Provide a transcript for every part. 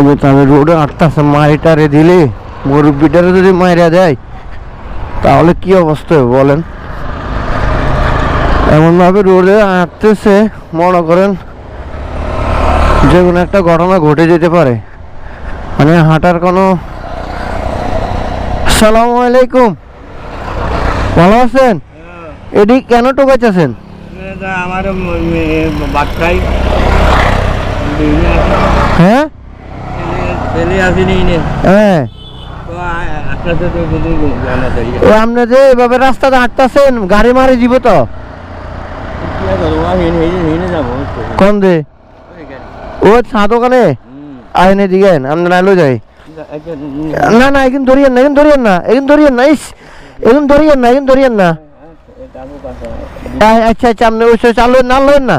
আগে তাহলে রোডে আটটাছে মারিটারে দিলে মুরব্বিটারে যদি মাইরা দেয় তাহলে কি অবস্থা হবে বলেন? এমনভাবে রোডে হাঁটতেছে মনে করেন যে কোনো একটা ঘটনা ঘটে যেতে পারে। মানে হাঁটার কোনো সালাম আলাইকুম। ভালো আছেন? এটি কেন টোকাইতেছেন আমার বাচ্চাই। হ্যাঁ? হ্যাঁ। ও আপনি যে এভাবে রাস্তাতে হাঁটতেছেন গাড়ি মারি দিব তো। যাব কোন দে? ও চা দোকানে? আইনে দিগেন আপনার আলো যাই। না না এখন ধরিয়েন না এখন ধরিয়েন না এখন ধরিয়েন না ইস এখন ধরিয়েন না এখন ধরিয়েন না। আচ্ছা আচ্ছা আপনি ওই চালু না না।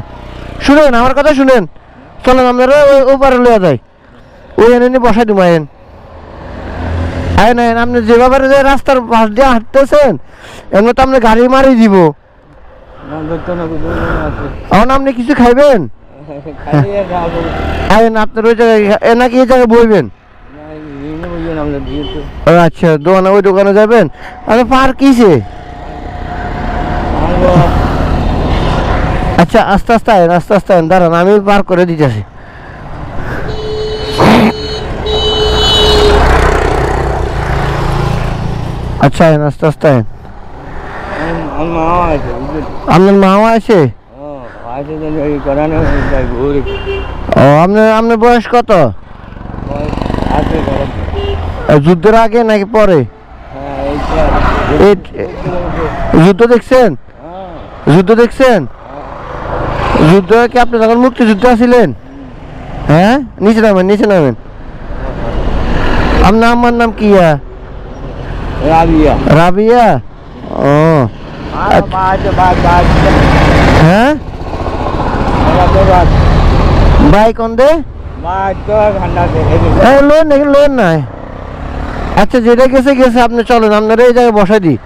শুনেন আমার কথা শুনেন। চলেন আপনারা ওপারে লইয়া যাই। ওই এনে বসাই দিব আইন। আইন আইন আপনি যেভাবে যে রাস্তার পাশ দিয়ে হাঁটতেছেন এমনি তো আপনি গাড়ি মারি দিব। এখন আপনি কিছু খাইবেন? আইন আপনার ওই জায়গায় এ নাকি এই জায়গায় বইবেন? আচ্ছা দোকানে ওই দোকানে যাবেন? আরে পার কিসে? আচ্ছা আস্তে আস্তে আস্তে আস্তে দাঁড়ান আমি পার করে দিতেছি। আচ্ছা আস্তে আস্তে আপনার মাও আছে? ও, আপনার আপনার বয়স কত? যুদ্ধের আগে নাকি পরে? যুদ্ধ দেখছেন? যুদ্ধ দেখছেন? যুদ্ধ কি আপনি তখন মুক্তিযুদ্ধ আছিলেন? হ্যাঁ? নিচে নামেন নিচে নামেন। আপনার আমার নাম কি? রাবিয়া। রাবিয়া? ও। হ্যাঁ? বাইক অন দে? লোন লোন নাই। আচ্ছা যেটা গেছে গেছে আপনি চলেন আপনারা এই জায়গায় বসাই দিই।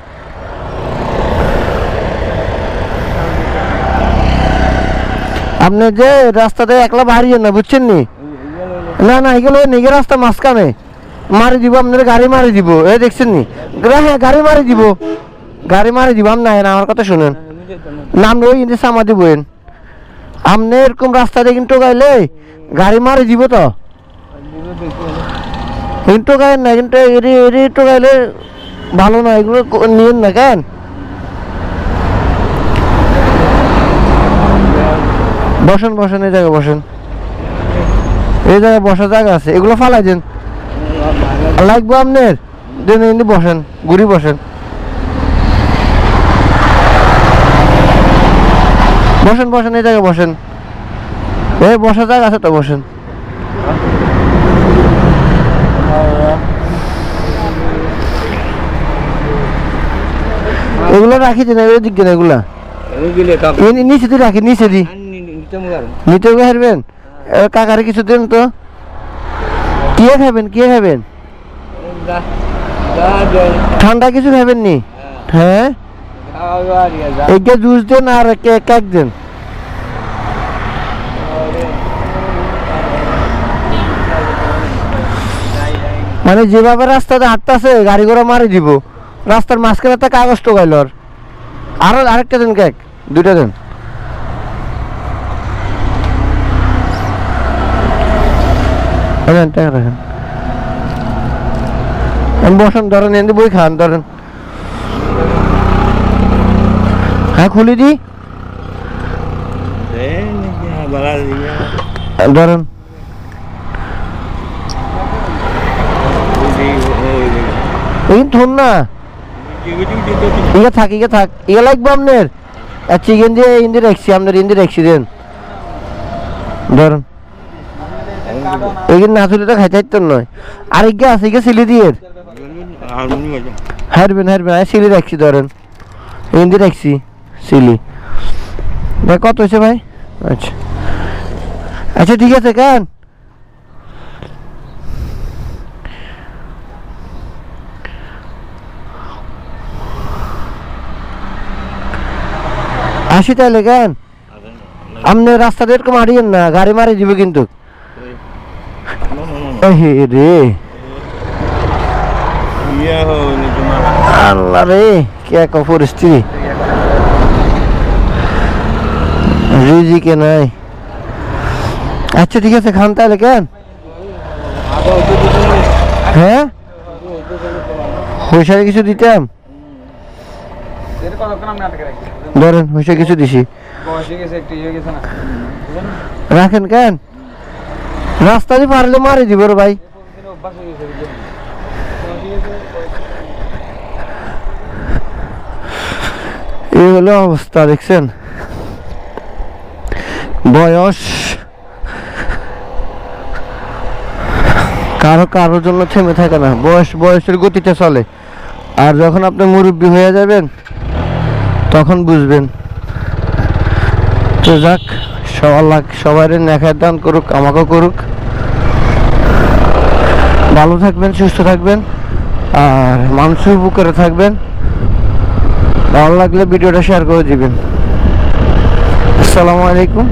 আপনি যে রাস্তাতে একলা বাড়িয়ে না, বুঝছেন নি? না না, এগুলো নিগে রাস্তা মাঝখানে। মারি দিব, আপনার গাড়ি মারি দিব, এ দেখছেন নি? হ্যাঁ গাড়ি মারি দিব। গাড়ি মারি দিব, আপনি না আমার কথা শুনেন। নাম ওই ইন্দি সামা দিবেন আপনি এরকম রাস্তা দিয়ে কিন্তু গাইলে গাড়ি মারি দিব তো। কিন্তু গায়েন না, কিন্তু এরি এরি একটু গাইলে ভালো না, এগুলো নিয়েন না, কেন? বসেন বসেন এই জায়গায় বসেন। এই জায়গায় বসার জায়গা আছে এগুলো ফালাই দেন। লাগবো আপনার? দেন এমনি বসেন ঘুরি বসেন। বসেন বসেন এই জায়গায় বসেন। এই বসার জায়গা আছে তো বসেন। এগুলো রাখি দিন এগুলো দিক দিন এগুলা। নিচে দিয়ে রাখি নিচে দি নিতে হারবেন? কাকারে কিছু দেন তো। কে খাবেন কে খাবেন? ঠান্ডা কিছু খাবেন নি? হ্যাঁ? এইটা জুস দেন আর কে- কেক দেন। মানে যেভাবে রাস্তাতে হাঁটতেছে গাড়ি ঘোড়া মারি দিব। রাস্তার মাঝখানে একটা কাগজ টোকাইল আর আরও আরেকটা দেন কেক। দুইটা দেন। রাখেন টাকা রাখেন বসেন ধরেন এনে বই খান ধরেন হ্যাঁ খুলি দি ধরেন এই ধর না ইয়ে থাক ইয়ে থাক ইয়ে লাগবে আপনার চিকেন দিয়ে ইন্দি রাখছি আপনার ইন্দি রাখছি দেন ধরেন এগুলো না তুলে তো খাইতে হইতো নয়। আর ইগে আছে ইগে সিলি দিয়ে। হারবেন হারবেন আর সিলি রাখছি, ধরেন। হিন্দি রাখছি, সিলি। ভাই, কত হয়েছে ভাই? আচ্ছা। আচ্ছা ঠিক আছে, কেন। আসি তাহলে, কেন। আপনি রাস্তাতে এরকম মারিয়েন না, গাড়ি মারি দিবে কিন্তু। এই রে। ইয়া আল্লাহ রে কি এক পরিস্থিতি? রিজিকে নাই। আচ্ছা ঠিক আছে খান তাহলে কেন? হ্যাঁ? পয়সা কিছু দিতাম? ধরেন পয়সা কিছু দিছি। রাখেন কেন? রাস্তা দিয়ে পারলে মারি দিব রে ভাই। এই হলো অবস্থা, দেখছেন? বয়স কারও কারোর জন্য থেমে থাকে না, বয়স বয়সের গতিতে চলে। আর যখন আপনি মুরব্বী হয়ে যাবেন, তখন বুঝবেন। তো যাক সবার সবাই নেখায় দান করুক, আমাকেও করুক। ভালো থাকবেন, সুস্থ থাকবেন, আর মানুষের বুকেরে থাকবেন। ভালো লাগলে ভিডিওটা শেয়ার করে দিবেন। আসসালামু আলাইকুম।